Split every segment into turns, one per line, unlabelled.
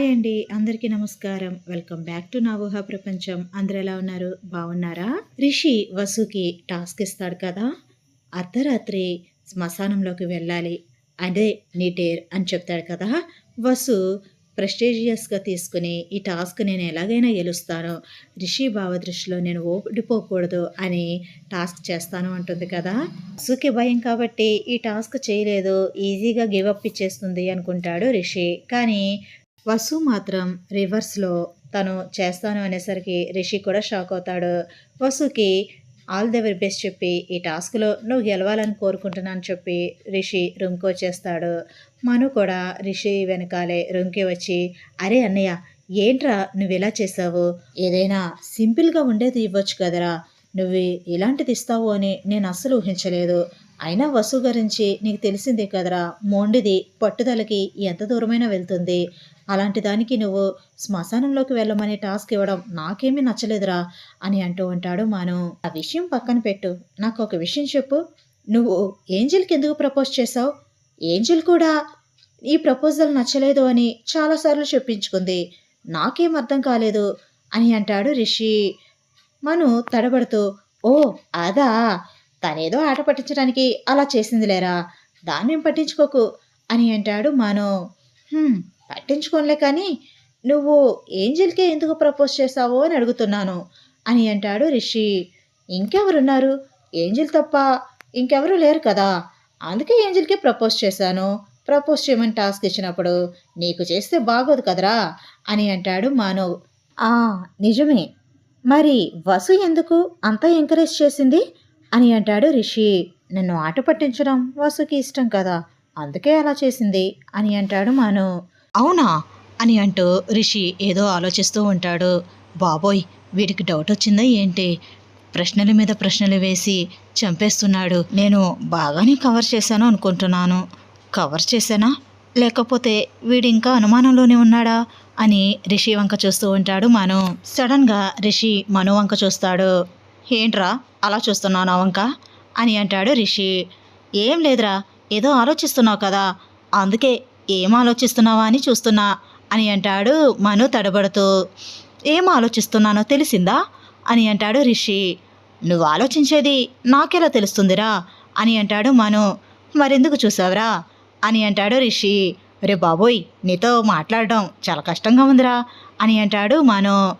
Hi అండి అందరికీ నమస్కారం. వెల్కమ్ బ్యాక్ టు నా ఊహా ప్రపంచం. అందరు ఎలా ఉన్నారు? బాగున్నారా? రిషి వసుకి టాస్క్ ఇస్తాడు కదా? అర్ధరాత్రి శ్మశానంలోకి వెళ్ళాలి. అదే నీ డేర్ అని చెప్తాడు కదా? వసు ప్రెస్టీజియస్గా తీసుకుని ఈ టాస్క్ నేను ఎలాగైనా గెలుస్తాను. రిషి భావ దృష్టిలో నేను ఓడిపోకూడదు అని టాస్క్ చేస్తాను అంటుంది కదా? వసుకి భయం కాబట్టి ఈ టాస్క్ చేయలేదు. ఈజీగా గివ్ అప్ ఇచ్చేస్తుంది అనుకుంటాడు రిషి. కానీ వసు మాత్రం రివర్స్లో తను చేస్తాను అనేసరికి రిషి కూడా షాక్ అవుతాడు. వసుకి ఆల్ ద వెరీ బెస్ట్ చెప్పి ఈ టాస్క్లో నువ్వు గెలవాలని కోరుకుంటున్నాను చెప్పి రిషి రూమ్కి వచ్చేస్తాడు. మను కూడా రిషి వెనకాలే రూమ్కి వచ్చి అరే అన్నయ్య ఏంట్రా నువ్వు ఇలా చేసావు? ఏదైనా సింపుల్గా ఉండేది ఇవ్వచ్చు కదరా? నువ్వు ఇలాంటిది ఇస్తావు అని నేను అస్సలు ఊహించలేదు. అయినా వసు గురించి నీకు తెలిసిందే కదరా? మొండిది పట్టుదలకి ఎంత దూరమైనా వెళ్తుంది. అలాంటి దానికి నువ్వు శ్మశానంలోకి వెళ్ళమనే టాస్క్ ఇవ్వడం నాకేమీ నచ్చలేదురా అని అంటూ ఉంటాడు మాను. ఆ విషయం పక్కన పెట్టు. నాకు ఒక విషయం చెప్పు. నువ్వు ఏంజిల్కి ఎందుకు ప్రపోజ్ చేసావు ఏంజిల్ కూడా ఈ ప్రపోజల్ నచ్చలేదు అని చాలాసార్లు చెప్పించుకుంది. నాకేం అర్థం కాలేదు అని అంటాడు రిషి. మను తడబడుతూ ఓ అదా. తనేదో ఆట పట్టించడానికి అలా చేసిందిలేరా. దాన్నేం పట్టించుకోకు అని అంటాడు మాను. పట్టించుకోనులే కానీ నువ్వు ఏంజిల్కే ఎందుకు ప్రపోజ్ చేశావో అని అడుగుతున్నాను అని అంటాడు రిషి. ఇంకెవరున్నారు? ఏంజిల్ తప్ప ఇంకెవరు లేరు కదా. అందుకే ఏంజిల్కే ప్రపోజ్ చేశాను. ప్రపోజ్ చేయమని టాస్క్ ఇచ్చినప్పుడు నీకు చేస్తే బాగోదు కదరా అని అంటాడు మానవ్. ఆ నిజమే. మరి వసు ఎందుకు అంత ఎంకరేజ్ చేసింది? అని అంటాడు రిషి. నన్ను ఆట పట్టించడం వసుకి ఇష్టం కదా. అందుకే అలా చేసింది అని అంటాడు మాను అవునా? అని అంటూ రిషి ఏదో ఆలోచిస్తూ ఉంటాడు. బాబోయ్ వీడికి డౌట్ వచ్చిందా ఏంటి? ప్రశ్నల మీద ప్రశ్నలు వేసి చంపేస్తున్నాడు. నేను బాగానే కవర్ చేశాను అనుకుంటున్నాను. కవర్ చేశానా? లేకపోతే వీడింకా అనుమానంలోనే ఉన్నాడా? అని రిషి వంక చూస్తూ ఉంటాడు మను. సడన్గా రిషి మను వంక చూస్తాడు. ఏంట్రా అలా చూస్తున్నాను వంక? అని అంటాడు రిషి. ఏం లేదురా ఏదో ఆలోచిస్తున్నావు కదా. అందుకే ఏం ఆలోచిస్తున్నావా అని చూస్తున్నా అని అంటాడు మను తడబడుతూ. ఏం ఆలోచిస్తున్నానో తెలిసిందా? అని అంటాడు రిషి. నువ్వు ఆలోచించేది నాకెలా తెలుస్తుందిరా? అని అంటాడు మను. మరెందుకు చూసావురా? అని అంటాడు రిషి. రే బాబోయ్ నీతో మాట్లాడడం చాలా కష్టంగా ఉందిరా? అని అంటాడు మను.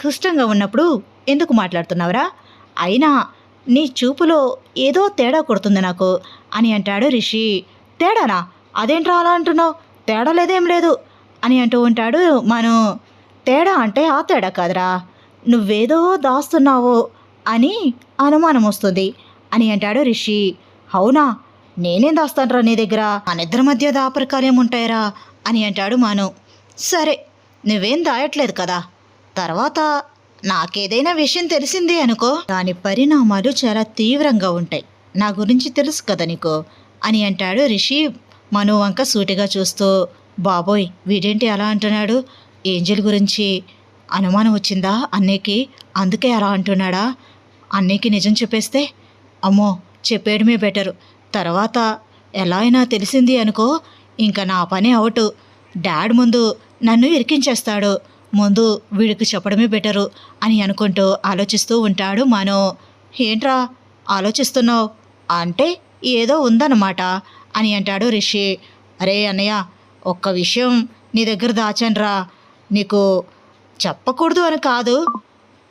కష్టంగా ఉన్నప్పుడు ఎందుకు మాట్లాడుతున్నావురా? అయినా నీ చూపులో ఏదో తేడా కొడుతుంది నాకు అని అంటాడు రిషి. తేడానా? అదేంట్రా అలా అంటున్నావు? తేడా లేదేం లేదు అని అంటూ ఉంటాడు మను. తేడా అంటే ఆ తేడా కాదురా. నువ్వేదో దాస్తున్నావో అని అనుమానం వస్తుంది అని అంటాడు రిషి. అవునా? నేనేం దాస్తానరా నీ దగ్గర? మన ఇద్దరి మధ్య దాపరికార్యం ఉంటాయరా? అని అంటాడు మను. సరే నువ్వేం దాయట్లేదు కదా. తర్వాత నాకేదైనా విషయం తెలిసింది అనుకో. దాని పరిణామాలు చాలా తీవ్రంగా ఉంటాయి. నా గురించి తెలుసు కదా నీకు? అని అంటాడు రిషి మను వంక సూటిగా చూస్తూ బాబోయ్ వీడేంటి అలా అంటున్నాడు? ఏంజల్ గురించి అనుమానం వచ్చిందా అన్నయ్యకి? అందుకే అలా అంటున్నాడా? అన్నయ్యకి నిజం చెప్పేస్తే? అమ్మో చెప్పేయడమే బెటరు. తర్వాత ఎలా అయినా తెలిసింది అనుకో ఇంకా నా పని అవుట్. డాడ్ ముందు నన్ను ఇరికించేస్తాడు. ముందు వీడికి చెప్పడమే బెటరు అని అనుకుంటూ ఆలోచిస్తూ ఉంటాడు మనో. ఏంట్రా ఆలోచిస్తున్నావు? అంటే ఏదో ఉందన్నమాట. అని అంటాడు రిషి. అరే అన్నయ్య ఒక్క విషయం నీ దగ్గర దాచానురా. నీకు చెప్పకూడదు అని కాదు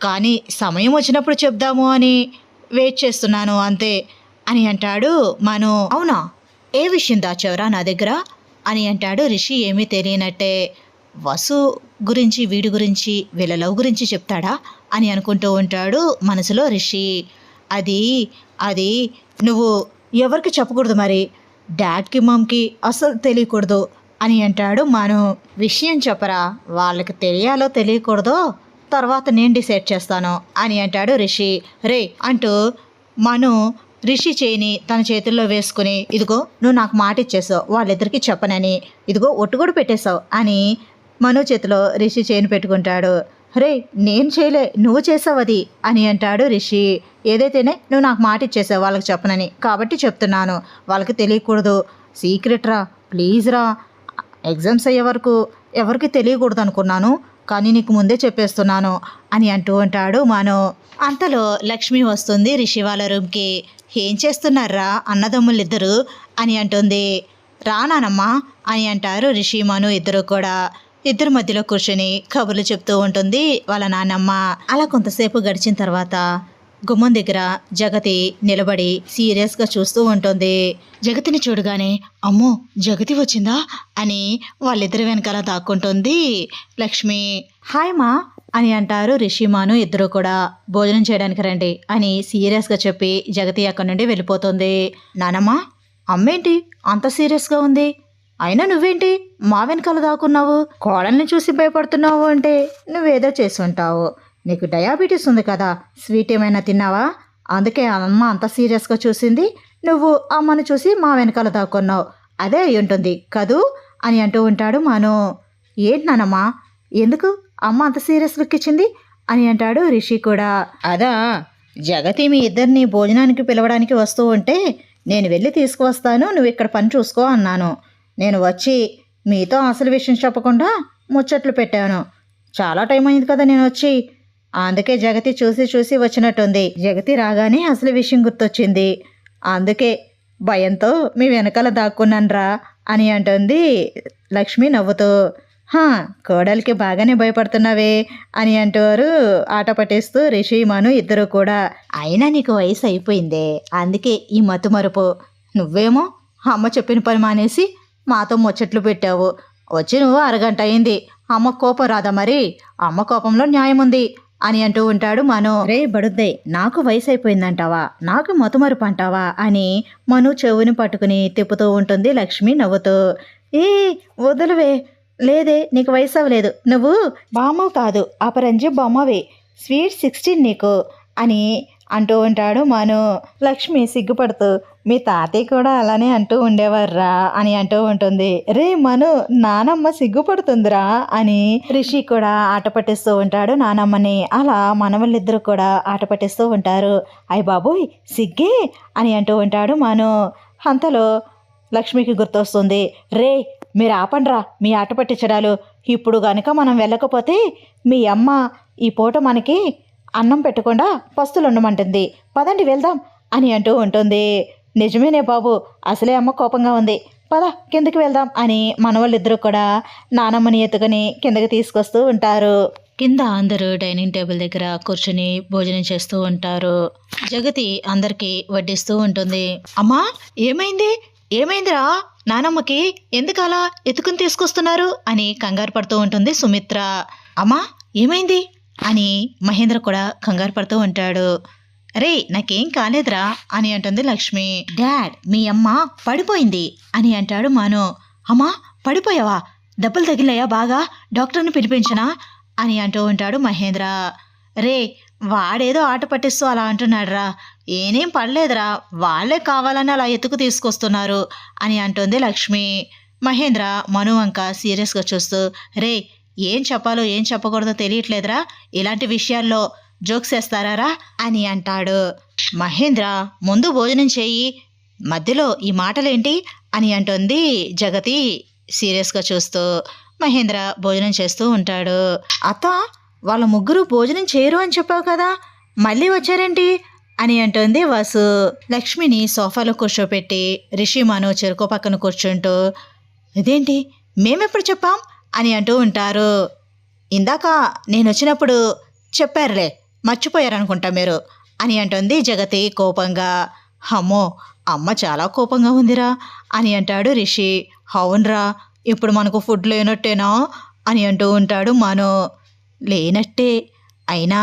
కానీ సమయం వచ్చినప్పుడు చెప్దాము అని వెయిట్ చేస్తున్నాను అంతే అని అంటాడు మను. అవునా? ఏ విషయం దాచావురా నా దగ్గర? అని అంటాడు రిషి ఏమీ తెలియనట్టే. వసు గురించి వీడి గురించి వీళ్ళ లవ్ గురించి చెప్తాడా అని అనుకుంటూ ఉంటాడు మనసులో రిషి. అది అది నువ్వు ఎవరికి చెప్పకూడదు మరి? డాడ్కి మమ్కి అసలు తెలియకూడదు అని అంటాడు మను. విషయం చెప్పరా? వాళ్ళకి తెలియాలో తెలియకూడదో తర్వాత నేను డిసైడ్ చేస్తాను అని అంటాడు రిషి. రే అంటూ మను రిషి చేయిని తన చేతుల్లో వేసుకుని ఇదిగో నువ్వు నాకు మాట ఇచ్చేసావు వాళ్ళిద్దరికీ చెప్పనని. ఇదిగో ఒట్టు కూడా పెట్టేశావు అని మను చేతిలో రిషి చేయిని పెట్టుకుంటాడు. రే నేను చేయలే నువ్వు చేసావు అది అని అంటాడు రిషి. ఏదైతేనే నువ్వు నాకు మాట ఇచ్చేసావు వాళ్ళకి చెప్పనని. కాబట్టి చెప్తున్నాను. వాళ్ళకి తెలియకూడదు. సీక్రెట్ రా ప్లీజ్ రా. ఎగ్జామ్స్ అయ్యే వరకు ఎవరికి తెలియకూడదు అనుకున్నాను. కానీ నీకు ముందే చెప్పేస్తున్నాను అని అంటూ ఉంటాడు మాను. అంతలో లక్ష్మి వస్తుంది రిషి వాళ్ళ రూమ్కి. ఏం చేస్తున్నారా అన్నదమ్ములిద్దరు అని అంటుంది. రానానమ్మా అని అంటారు రిషి మను ఇద్దరు కూడా. ఇద్దరు మధ్యలో కూర్చొని కబుర్లు చెప్తూ ఉంటుంది వాళ్ళ నాన్నమ్మ. అలా కొంతసేపు గడిచిన తర్వాత గుమ్మం దగ్గర జగతి నిలబడి సీరియస్గా చూస్తూ ఉంటుంది. జగతిని చూడగానే అమ్మో జగతి వచ్చిందా? అని వాళ్ళిద్దరి వెనకాల దాక్కుంటుంది లక్ష్మి. హాయ్ మా అని అంటారు రిషిమాను ఇద్దరు కూడా. భోజనం చేయడానికి రండి అని సీరియస్గా చెప్పి జగతి అక్కడి నుండి వెళ్ళిపోతుంది. నానమ్మ అమ్మేంటి? అంత సీరియస్గా ఉంది? అయినా నువ్వేంటి మా వెనకాల దాక్కున్నావు? కోడల్ని చూసి భయపడుతున్నావు అంటే నువ్వేదో చేసి ఉంటావు నీకు డయాబెటీస్ ఉంది కదా స్వీట్ ఏమైనా తిన్నావా? అందుకే అమ్మ అంత సీరియస్గా చూసింది. నువ్వు అమ్మను చూసి మా వెనకాల దాక్కున్నావు. అదే అయి ఉంటుంది కదూ? అని అంటూ ఉంటాడు మాను. ఏంటి నానమ్మా? ఎందుకు అమ్మ అంత సీరియస్ లుక్ ఇచ్చింది అని అంటాడు రిషి కూడా. అదా జగతి మీ ఇద్దరిని భోజనానికి పిలవడానికి వస్తూ ఉంటే నేను వెళ్ళి తీసుకువస్తాను నువ్వు ఇక్కడ పని చూసుకో అన్నాను. నేను వచ్చి మీతో అసలు విషయం చెప్పకుండా ముచ్చట్లు పెట్టాను. చాలా టైం అయింది కదా నేను వచ్చి. అందుకే జగతి చూసి చూసి వచ్చినట్టుంది. జగతి రాగానే అసలు విషయం గుర్తొచ్చింది. అందుకే భయంతో మీ వెనకాల దాక్కున్నాన్రా అని అంటుంది లక్ష్మి నవ్వుతూ. హా కోడలికి బాగానే భయపడుతున్నావే అని అంటారు ఆట పట్టేస్తూ రిషి మను ఇద్దరు కూడా. అయినా నీకు వయసు అయిపోయిందే అందుకే ఈ మతుమరుపు నువ్వేమో అమ్మ చెప్పిన పని మానేసి మాతో ముచ్చట్లు పెట్టావు. వచ్చి నువ్వు అరగంట అయింది. అమ్మ కోపం రాదా మరి? అమ్మ కోపంలో న్యాయం ఉంది అని అంటూ ఉంటాడు మను. రే బడుద్దే నాకు వయసు అయిపోయిందంటావా నాకు మతుమరుపు అంటావా? అని మను చెవుని పట్టుకుని తిప్పుతూ ఉంటుంది లక్ష్మి నవ్వుతూ. ఏ వదులువే. లేదే నీకు వయసు అవ్వలేదు నువ్వు బామ్మ కాదు అపరంజి బొమ్మవే. స్వీట్ సిక్స్టీన్ నీకు అని అంటూ ఉంటాడు. మను లక్ష్మి సిగ్గుపడుతూ మీ తాతయ్య కూడా అలానే అంటూ ఉండేవారా అని అంటూ ఉంటుంది. రే మను నానమ్మ సిగ్గుపడుతుందిరా అని రిషి కూడా ఆట పట్టిస్తూ ఉంటాడు. నానమ్మని అలా మనవళ్ళిద్దరూ కూడా ఆట పట్టిస్తూ ఉంటారు. అయ్య బాబోయ్ సిగ్గే అని అంటూ ఉంటాడు మను. అంతలో లక్ష్మికి గుర్తొస్తుంది. రే మీరు ఆపండ్రా మీ ఆట పట్టించడాలు. ఇప్పుడు గనుక మనం వెళ్ళకపోతే మీ అమ్మ ఈ పూట మనకి అన్నం పెట్టకుండా పస్తులు ఉండమంటుంది పదండి వెళ్దాం అని అంటూ ఉంటుంది. నిజమేనే బాబు అసలే అమ్మ కోపంగా ఉంది. పద కిందకి వెళ్దాం అని మనవాళ్ళిద్దరూ కూడా నానమ్మని ఎత్తుకొని కిందకి తీసుకొస్తూ ఉంటారు. కింద అందరూ డైనింగ్ టేబుల్ దగ్గర కూర్చుని భోజనం చేస్తూ ఉంటారు. జగతి అందరికీ వడ్డిస్తూ ఉంటుంది. అమ్మా ఏమైంది? ఏమైందిరా? నానమ్మకి ఎందుకు అలా ఎత్తుకుని తీసుకొస్తున్నారు? అని కంగారు పడుతూ ఉంటుంది సుమిత్ర. అమ్మా ఏమైంది? అని మహేంద్ర కూడా కంగారు పడుతూ ఉంటాడు. రే నాకేం కాలేదురా అని అంటుంది లక్ష్మి. డాడ్ మీ అమ్మ పడిపోయింది అని అంటాడు మాను. అమ్మా పడిపోయావా? దెబ్బలు తగిలాయా బాగా? డాక్టర్ని పిలిపించనా? అని అంటూ ఉంటాడు మహేంద్ర. రే వాడేదో ఆట పట్టిస్తూ అలా అంటున్నాడురా. ఏనేం పడలేదురా. వాళ్ళే కావాలని అలా ఎత్తుకు తీసుకొస్తున్నారు అని అంటుంది లక్ష్మి. మహేంద్ర మను వంక సీరియస్గా చూస్తూ రే ఏం చెప్పాలో ఏం చెప్పకూడదో తెలియట్లేదురా? ఇలాంటి విషయాల్లో జోక్స్ వేస్తారా అని అంటాడు. మహేంద్ర ముందు భోజనం చేయి. మధ్యలో ఈ మాటలేంటి? అని అంటుంది జగతి సీరియస్గా చూస్తూ. మహేంద్ర భోజనం చేస్తూ ఉంటాడు. అత్త వాళ్ళ ముగ్గురు భోజనం చేయరు అని చెప్పావు కదా? మళ్ళీ వచ్చారేంటి? అని అంటుంది వాసు. లక్ష్మిని సోఫాలో కూర్చోపెట్టి రిషి మను చెరుకు పక్కన కూర్చుంటూ ఇదేంటి? మేమెప్పుడు చెప్పాం? అని అంటూ ఉంటారు. ఇందాక నేను వచ్చినప్పుడు చెప్పారులే మర్చిపోయారనుకుంటా మీరు అని అంటుంది జగతి కోపంగా. అమ్మో అమ్మ చాలా కోపంగా ఉందిరా అని అంటాడు రిషి. అవునరా ఇప్పుడు మనకు ఫుడ్ లేనట్టేనా అని అంటూ ఉంటాడు మను. లేనట్టే అయినా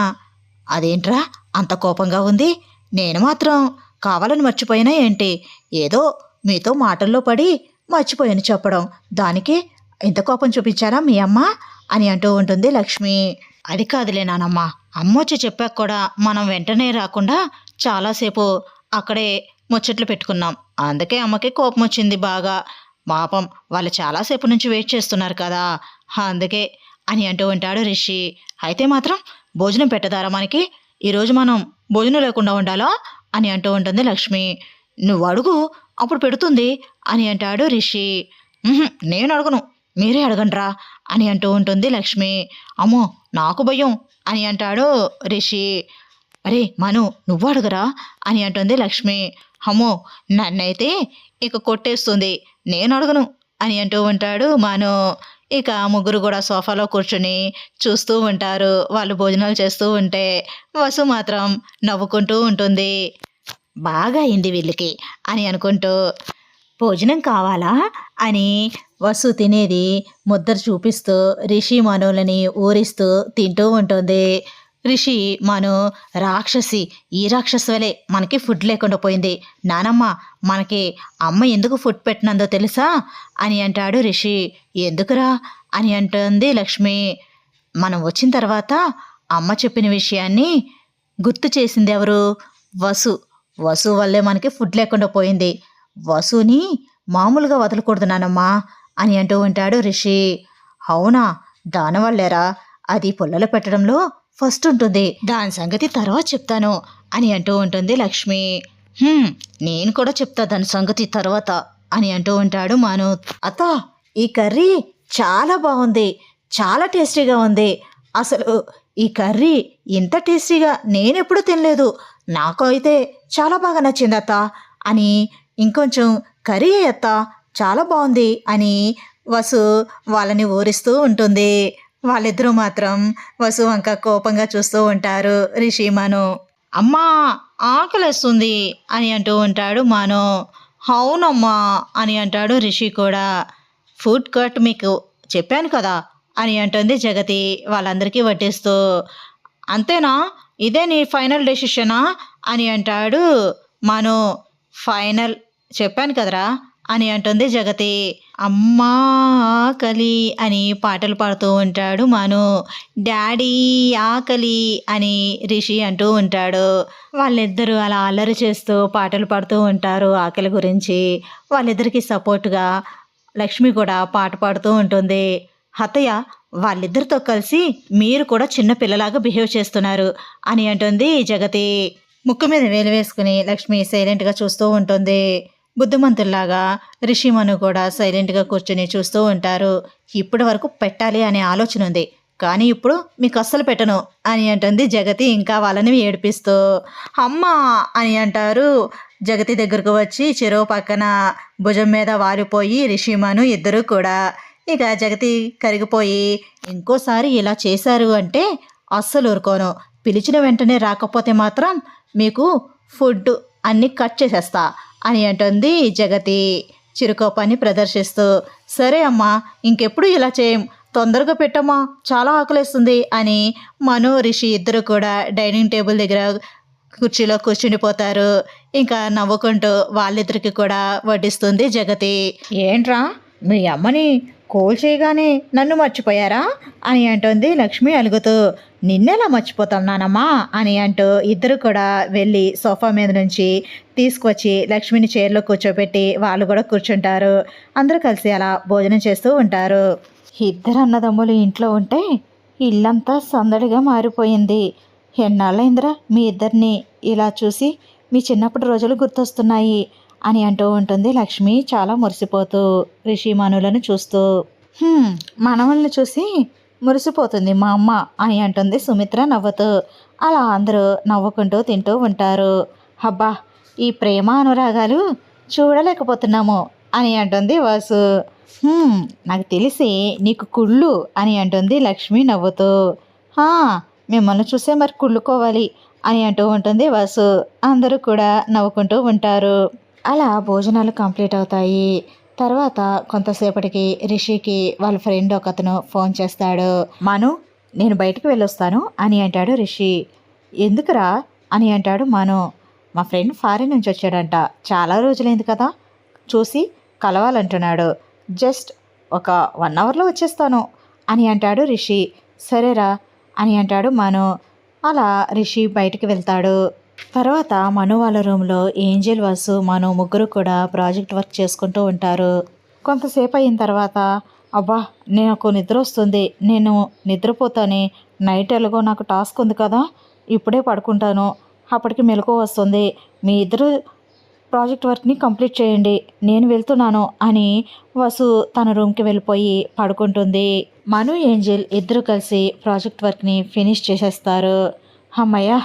అదేంట్రా అంత కోపంగా ఉంది నేను మాత్రం కావాలని మర్చిపోయినా ఏంటి? ఏదో మీతో మాటల్లో పడి మర్చిపోయాను చెప్పడం దానికి ఎంత కోపం చూపించారా మీ అమ్మ? అని అంటూ ఉంటుంది లక్ష్మి. అది కాదులే నానమ్మ. అమ్మ వచ్చి చెప్పాక కూడా మనం వెంటనే రాకుండా చాలాసేపు అక్కడే ముచ్చట్లు పెట్టుకున్నాం. అందుకే అమ్మకి కోపం వచ్చింది బాగా. పాపం వాళ్ళు చాలాసేపు నుంచి వెయిట్ చేస్తున్నారు కదా. అందుకే అని అంటూ ఉంటాడు రిషి. అయితే మాత్రం భోజనం పెట్టదారా మనకి? ఈరోజు మనం భోజనం లేకుండా ఉండాలా? అని అంటూ ఉంటుంది లక్ష్మి. నువ్వు అడుగు అప్పుడు పెడుతుంది అని అంటాడు రిషి. నేను అడుగును. మీరే అడగండ్రా అని అంటూ ఉంటుంది లక్ష్మి. అమ్మో నాకు భయం అని అంటాడు రిషి. అరే మను నువ్వు అడగరా అని అంటుంది లక్ష్మి. అమ్మో నన్నైతే ఇక కొట్టేస్తుంది నేను అడగను అని అంటూ ఉంటాడు మను. ఇక ముగ్గురు కూడా సోఫాలో కూర్చుని చూస్తూ ఉంటారు. వాళ్ళు భోజనాలు చేస్తూ ఉంటే వసు మాత్రం నవ్వుకుంటూ ఉంటుంది. బాగా అయింది వీళ్ళకి అని అనుకుంటూ భోజనం కావాలా? అని వసు తినేది ముద్దరు చూపిస్తూ రిషి మనోళ్ళని ఊరిస్తూ తింటూ ఉంటుంది. రిషి మను రాక్షసి ఈ రాక్షసు వలె మనకి ఫుడ్ లేకుండా పోయింది. నానమ్మ మనకి అమ్మ ఎందుకు ఫుడ్ పెట్టినందో తెలుసా? అని అంటాడు రిషి. ఎందుకురా? అని అంటుంది లక్ష్మి. మనం వచ్చిన తర్వాత అమ్మ చెప్పిన విషయాన్ని గుర్తు చేసింది ఎవరు? వసు. వసు వల్లే మనకి ఫుడ్ లేకుండా పోయింది. వసుని మామూలుగా వదలకూడదు నానమ్మా అని అంటూ ఉంటాడు రిషి. అవునా దానవల్లేరా? అది పుల్లలు పెట్టడంలో ఫస్ట్ ఉంటుంది. దాని సంగతి తర్వాత చెప్తాను అని అంటూ ఉంటుంది లక్ష్మి. నేను కూడా చెప్తా దాని సంగతి తర్వాత అని అంటూ ఉంటాడు మాను అత్త ఈ కర్రీ చాలా బాగుంది చాలా టేస్టీగా ఉంది. అసలు ఈ కర్రీ ఇంత టేస్టీగా నేనెప్పుడు తినలేదు. నాకు అయితే చాలా బాగా నచ్చింది అత్త అని ఇంకొంచెం కర్రీ అత్త చాలా బాగుంది అని వసు వాళ్ళని ఊరిస్తూ ఉంటుంది. వాళ్ళిద్దరూ మాత్రం వసు వంక కోపంగా చూస్తూ ఉంటారు రిషి మను. అమ్మా ఆకలిస్తుంది అని అంటూ ఉంటాడు మాను. అవునమ్మా అని అంటాడు రిషి కూడా. ఫుడ్ కట్ మీకు చెప్పాను కదా అని అంటుంది జగతి వాళ్ళందరికీ వడ్డిస్తూ. అంతేనా? ఇదే నీ ఫైనల్ డెసిషనా? అని అంటాడు మను. ఫైనల్ చెప్పాను కదరా అని అంటుంది జగతి. అమ్మా ఆకలి అని పాటలు పాడుతూ ఉంటాడు మను. డాడీ ఆకలి అని రిషి అంటూ ఉంటాడు. వాళ్ళిద్దరూ అలా అల్లరి చేస్తూ పాటలు పాడుతూ ఉంటారు ఆకలి గురించి. వాళ్ళిద్దరికి సపోర్ట్గా లక్ష్మి కూడా పాట పాడుతూ ఉంటుంది. హతయ్య వాళ్ళిద్దరితో కలిసి మీరు కూడా చిన్న పిల్లలాగా బిహేవ్ చేస్తున్నారు అని అంటుంది జగతి. ముక్కు మీద వేలు వేసుకుని లక్ష్మి సైలెంట్గా చూస్తూ ఉంటుంది. బుద్ధిమంతుల్లాగా రిషిమను కూడా సైలెంట్గా కూర్చొని చూస్తూ ఉంటారు. ఇప్పటి వరకు పెట్టాలి అనే ఆలోచన ఉంది. కానీ ఇప్పుడు మీకు అస్సలు పెట్టను అని అంటుంది జగతి ఇంకా వాళ్ళని ఏడిపిస్తూ. అమ్మా అని అంటారు. జగతి దగ్గరకు వచ్చి చెరువు పక్కన భుజం మీద వారిపోయి రిషిమను ఇద్దరు కూడా. ఇక జగతి కరిగిపోయి ఇంకోసారి ఇలా చేశారు అంటే అస్సలు ఊరుకోను. పిలిచిన వెంటనే రాకపోతే మాత్రం మీకు ఫుడ్ అన్నీ కట్ చేసేస్తా. అని అంటుంది జగతి. చిరుకోపాన్ని ప్రదర్శిస్తూ సరే అమ్మా ఇంకెప్పుడు ఇలా చేయం? తొందరగా పెట్టమ్మా చాలా ఆకలేస్తుంది అని మను రిషి ఇద్దరు కూడా డైనింగ్ టేబుల్ దగ్గర కుర్చీలో కూర్చుండిపోతారు. ఇంకా నవ్వుకుంటూ వాళ్ళిద్దరికి కూడా వడ్డిస్తుంది జగతి. ఏంట్రా మీ అమ్మని కోల్ చేయగానే నన్ను మర్చిపోయారా? అని అంటుంది లక్ష్మి అలుగుతూ. నిన్నెలా మర్చిపోతాం నానమ్మా? అని అంటూ ఇద్దరు కూడా వెళ్ళి సోఫా మీద నుంచి తీసుకొచ్చి లక్ష్మిని చైర్లో కూర్చోబెట్టి వాళ్ళు కూడా కూర్చుంటారు. అందరూ కలిసి అలా భోజనం చేస్తూ ఉంటారు. ఇద్దరు అన్నదమ్ములు ఇంట్లో ఉంటే ఇల్లంతా సందడిగా మారిపోయింది. ఎన్నాళ్ళైందిరా మీ ఇద్దరిని ఇలా చూసి? మీ చిన్నప్పటి రోజులు గుర్తొస్తున్నాయి. అని అంటూ ఉంటుంది. లక్ష్మి చాలా మురిసిపోతూ రిషి మనులను చూస్తూ "హ్మ్, మనవల్ని చూసి మురిసిపోతుంది మా అమ్మ అని అంటుంది సుమిత్ర నవ్వుతూ. అలా అందరూ నవ్వుకుంటూ తింటూ ఉంటారు. అబ్బా ఈ ప్రేమ అనురాగాలు చూడలేకపోతున్నాము అని అంటుంది వాసు. నాకు తెలిసి నీకు కుళ్ళు అని అంటుంది లక్ష్మి నవ్వుతూ. మిమ్మల్ని చూసే మరి కుళ్ళుకోవాలి అని అంటూ ఉంటుంది వాసు. అందరూ కూడా నవ్వుకుంటూ ఉంటారు. అలా భోజనాలు కంప్లీట్ అవుతాయి. తర్వాత కొంతసేపటికి రిషికి వాళ్ళ ఫ్రెండ్ ఒకతను ఫోన్ చేస్తాడు. మను నేను బయటికి వెళ్ళొస్తాను అని అంటాడు రిషి. ఎందుకురా? అని అంటాడు మను. మా ఫ్రెండ్ ఫారిన్ నుంచి వచ్చాడంట. చాలా రోజులైంది కదా. చూసి కలవాలంటున్నాడు. జస్ట్ ఒక వన్ అవర్లో వచ్చేస్తాను అని అంటాడు రిషి. సరేరా అని అంటాడు మను. అలా రిషి బయటికి వెళ్తాడు. తర్వాత మను వాళ్ళ రూమ్లో ఏంజల్ వాసు మను ముగ్గురు కూడా ప్రాజెక్ట్ వర్క్ చేసుకుంటూ ఉంటారు. కొంతసేపు అయిన తర్వాత అబ్బా నాకు నిద్ర వస్తుంది. నేను నిద్రపోతానే. నైట్ ఎలాగో నాకు టాస్క్ ఉంది కదా ఇప్పుడే పడుకుంటాను. అప్పటికి మెలకు వస్తుంది. మీ ఇద్దరు ప్రాజెక్ట్ వర్క్ని కంప్లీట్ చేయండి. నేను వెళ్తున్నాను అని వసు తన రూమ్కి వెళ్ళిపోయి పడుకుంటుంది. మను ఏంజిల్ ఇద్దరు కలిసి ప్రాజెక్ట్ వర్క్ని ఫినిష్ చేసేస్తారు. అమ్మయ్య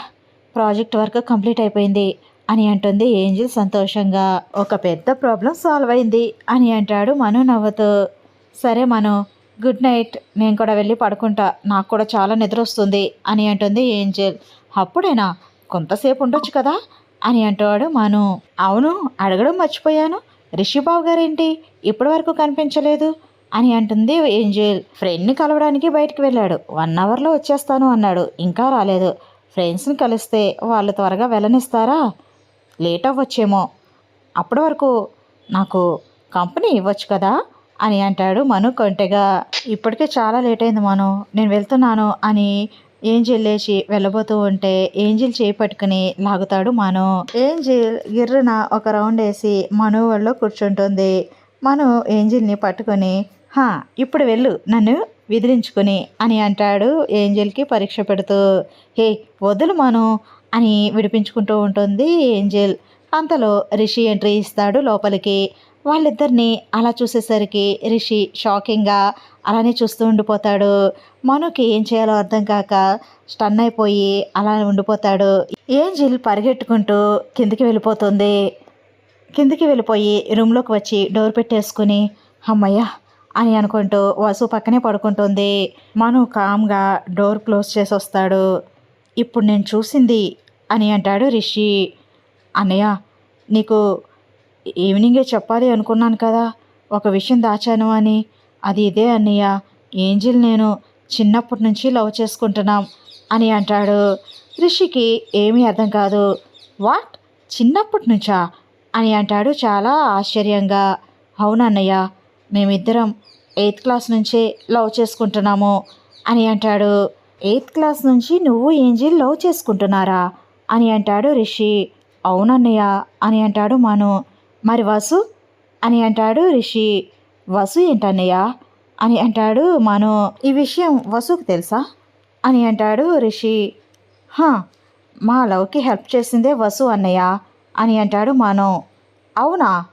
ప్రాజెక్ట్ వర్క్ కంప్లీట్ అయిపోయింది అని అంటుంది ఏంజిల్ సంతోషంగా. ఒక పెద్ద ప్రాబ్లం సాల్వ్ అయింది అని అంటాడు మను నవ్వుతూ. సరే మను గుడ్ నైట్ నేను కూడా వెళ్ళి పడుకుంటా నాకు కూడా చాలా నిద్ర వస్తుంది అని అంటుంది ఏంజిల్. అప్పుడేనా? కొంతసేపు ఉండొచ్చు కదా అని అంటాడు మను. అవును అడగడం మర్చిపోయాను. రిషిబాబు గారేంటి? ఇప్పటి వరకు కనిపించలేదు అని అంటుంది ఏంజిల్. ఫ్రెండ్ని కలవడానికి బయటకు వెళ్ళాడు. వన్ అవర్లో వచ్చేస్తాను అన్నాడు. ఇంకా రాలేదు. ఫ్రెండ్స్ని కలిస్తే వాళ్ళు త్వరగా వెళ్ళనిస్తారా? లేట్ అవ్వచ్చేమో. అప్పటి వరకు నాకు కంపెనీ ఇవ్వచ్చు కదా? అని అంటాడు మను కొంటెగా. ఇప్పటికే చాలా లేట్ అయింది మను. నేను వెళ్తున్నాను అని ఏంజిల్ లేచి వెళ్ళబోతూ ఉంటే ఏంజిల్ చేయి పట్టుకుని లాగుతాడు మను. ఏంజిల్ గిర్రున ఒక రౌండ్ వేసి మను వాళ్ళు కూర్చుంటుంది. మను ఏంజిల్ని పట్టుకొని హా ఇప్పుడు వెళ్ళు. నన్ను విదిలించుకుని అని అంటాడు ఏంజెల్కి పరీక్ష పెడుతూ. హే వదులు మను అని విడిపించుకుంటూ ఉంటుంది ఏంజెల్. అంతలో రిషి ఎంట్రీ ఇస్తాడు లోపలికి. వాళ్ళిద్దరిని అలా చూసేసరికి రిషి షాకింగ్గా అలానే చూస్తూ ఉండిపోతాడు. మనుకి ఏం చేయాలో అర్థం కాక స్టన్ అయిపోయి అలా ఉండిపోతాడు. ఏంజిల్ పరిగెట్టుకుంటూ కిందికి వెళ్ళిపోతుంది. కిందికి వెళ్ళిపోయి రూమ్లోకి వచ్చి డోర్ పెట్టేసుకుని అమ్మయ్య అని అనుకుంటూ వసు పక్కనే పడుకుంటుంది. మను కామ్గా డోర్ క్లోజ్ చేసి వస్తాడు. ఇప్పుడు నేను చూసింది అని అంటాడు రిషి. అన్నయ్య నీకు ఈవినింగే చెప్పాలి అనుకున్నాను కదా. ఒక విషయం దాచాను అని. అది ఇదే అన్నయ్య. ఏంజిల్ నేను చిన్నప్పటి నుంచి లవ్ చేసుకుంటున్నాం అని అంటాడు. రిషికి ఏమీ అర్థం కాదు. వాట్? చిన్నప్పటి నుంచా? అని అంటాడు చాలా ఆశ్చర్యంగా. అవునన్నయ్య మేమిద్దరం ఎయిత్ క్లాస్ నుంచే లవ్ చేసుకుంటున్నాము అని అంటాడు. ఎయిత్ క్లాస్ నుంచి నువ్వు ఏంజిల్ లవ్ చేసుకుంటున్నారా అని అంటాడు రిషి. అవునన్నయ్య అని అంటాడు మను. మరి వసు అని అంటాడు రిషి. వసు ఏంటన్నయ్య అని అంటాడు మను. ఈ విషయం వసుకు తెలుసా అని అంటాడు రిషి. హా మా లవ్కి హెల్ప్ చేసిందే వసు అన్నయ్య అని అంటాడు మను. అవునా?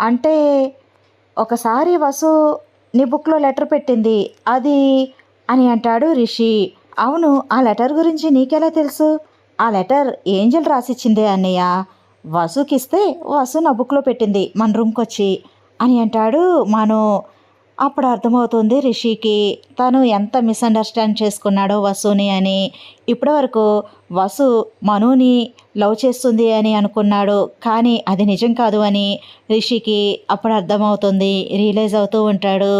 అంటే ఒకసారి వసు నీ బుక్లో లెటర్ పెట్టింది అది అని అంటాడు రిషి. అవును ఆ లెటర్ గురించి నీకెలా తెలుసు? ఆ లెటర్ ఏంజల్ రాసిచ్చిందే అన్నయ్య. వసుకిస్తే వసు నా బుక్లో పెట్టింది మన రూమ్కి వచ్చి అని అంటాడు మను. అప్పుడు అర్థమవుతుంది రిషికి తను ఎంత మిస్అండర్స్టాండ్ చేసుకున్నాడో వసుని అని. ఇప్పటివరకు వసు మనుని లవ్ చేస్తుంది అని అనుకున్నాడు కానీ అది నిజం కాదు అని రిషికి అప్పుడు అర్థమవుతుంది రియలైజ్ అవుతూ ఉంటాడు.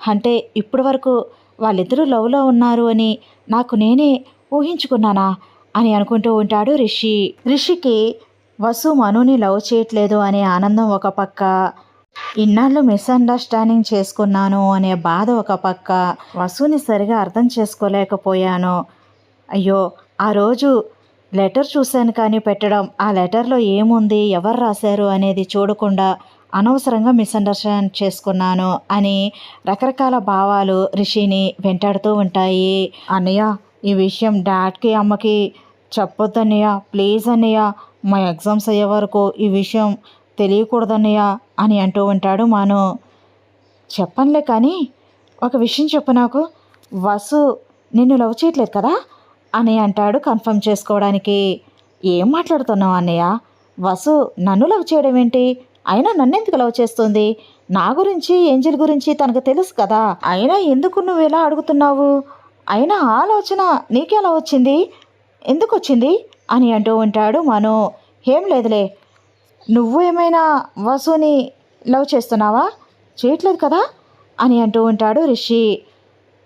అంటే ఇప్పటి వరకు వాళ్ళిద్దరూ లవ్లో ఉన్నారు అని నాకు నేనే ఊహించుకున్నానా అని అనుకుంటూ ఉంటాడు రిషి. రిషికి వసు మనుని లవ్ చేయట్లేదు అనే ఆనందం ఒక పక్క ఇన్నాళ్ళు మిస్అండర్స్టాండింగ్ చేసుకున్నాను అనే బాధ ఒక పక్క వసుని సరిగా అర్థం చేసుకోలేకపోయాను. అయ్యో ఆ రోజు లెటర్ చూశాను కానీ పెట్టడం ఆ లెటర్లో ఏముంది ఎవరు రాశారు అనేది చూడకుండా అనవసరంగా మిస్అండర్స్టాండ్ చేసుకున్నాను అని రకరకాల భావాలు రిషిని వెంటాడుతూ ఉంటాయి. అన్నయ్య ఈ విషయం డాడ్కి అమ్మకి చెప్పొద్దన్నయ్య ప్లీజ్ అన్నయ్య మా ఎగ్జామ్స్ అయ్యే వరకు ఈ విషయం తెలియకూడదన్నయ్య అని అంటూ ఉంటాడు మాను. చెప్పనులే కానీ ఒక విషయం చెప్పు నాకు. వసు నిన్ను లవ్ చేయట్లేదు కదా? అని అంటాడు కన్ఫర్మ్ చేసుకోవడానికి. ఏం మాట్లాడుతున్నావు అన్నయ్య? వసు నన్ను లవ్ చేయడం ఏంటి? అయినా నన్ను ఎందుకు లవ్ చేస్తుంది? నా గురించి ఏంజిల్ గురించి తనకు తెలుసు కదా? అయినా ఎందుకు నువ్వు ఇలా అడుగుతున్నావు? అయినా ఆలోచన నీకెలా వచ్చింది? ఎందుకు వచ్చింది? అని అంటూ ఉంటాడు మను. ఏం లేదులే నువ్వు ఏమైనా వసుని లవ్ చేస్తున్నావా? చేయట్లేదు కదా? అని అంటూ ఉంటాడు రిషి.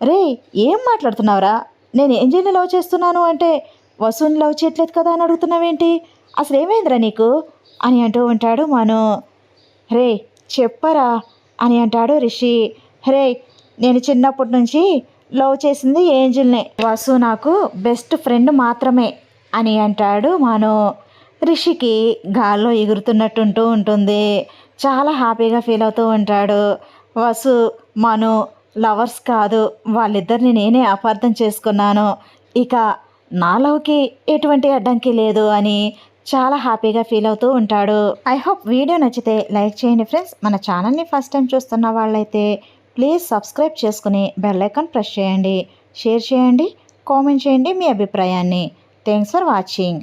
రే ఏం మాట్లాడుతున్నావురా? నేను ఏంజల్ని లవ్ చేస్తున్నాను అంటే వసుని లవ్ చేయట్లేదు కదా అని అడుగుతున్నావేంటి? అసలు ఏమైందిరా నీకు? అని అంటూ ఉంటాడు మను. రే చెప్పరా? అని అంటాడు రిషి. రే నేను చిన్నప్పటి నుంచి లవ్ చేసింది ఏంజిల్నే. వసు నాకు బెస్ట్ ఫ్రెండ్ మాత్రమే అని అంటాడు మను. రిషికి గాల్లో ఎగురుతున్నట్టుంటూ ఉంటుంది. చాలా హ్యాపీగా ఫీల్ అవుతూ ఉంటాడు. వసు మను లవర్స్ కాదు వాళ్ళిద్దరిని నేనే అపార్థం చేసుకున్నాను. ఇక నాలోకి ఎటువంటి అడ్డంకి లేదు అని చాలా హ్యాపీగా ఫీల్ అవుతూ ఉంటాడు. ఐ హోప్ వీడియో నచ్చితే లైక్ చేయండి ఫ్రెండ్స్. మన ఛానల్ని ఫస్ట్ టైం చూస్తున్న వాళ్ళైతే ప్లీజ్ సబ్స్క్రైబ్ చేసుకుని బెల్ ఐకాన్ ప్రెస్ చేయండి. షేర్ చేయండి కామెంట్ చేయండి మీ అభిప్రాయాన్ని. Thanks for watching.